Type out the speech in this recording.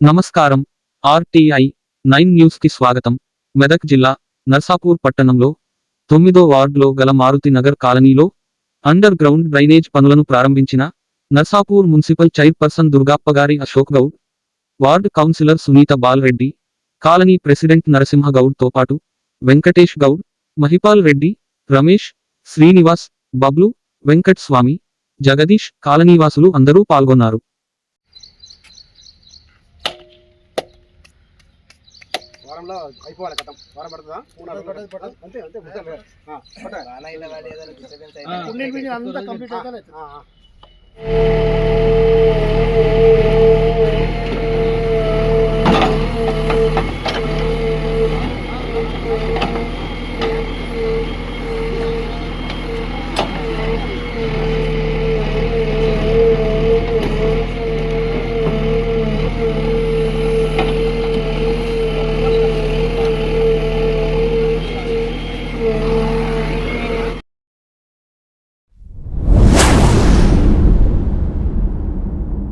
నమస్కారం. RTI nine న్యూస్కి స్వాగతం. మెదక్ జిల్లా నర్సాపూర్ పట్టణంలో తొమ్మిదో వార్డులో గల మారుతి నగర్ కాలనీలో అండర్ గ్రౌండ్ డ్రైనేజ్ పనులను ప్రారంభించిన Narsapur municipal chairperson Durgappagari Ashok Goud ward councillor Sunitha Balreddy colony president Narasimha గౌడ్తో పాటు వెంకటేష్ గౌడ్ మహిపాల్ రెడ్డి రమేష్ శ్రీనివాస్ బబ్లు వెంకట్ స్వామి జగదీష్ కాలనీవాసులు అందరూ పాల్గొన్నారు. వారంలో అయిపోవాలి కథం. వారం పడుతుందా? మూడు నాలుగు? అంతే అంతే అంతా కంప్లీట్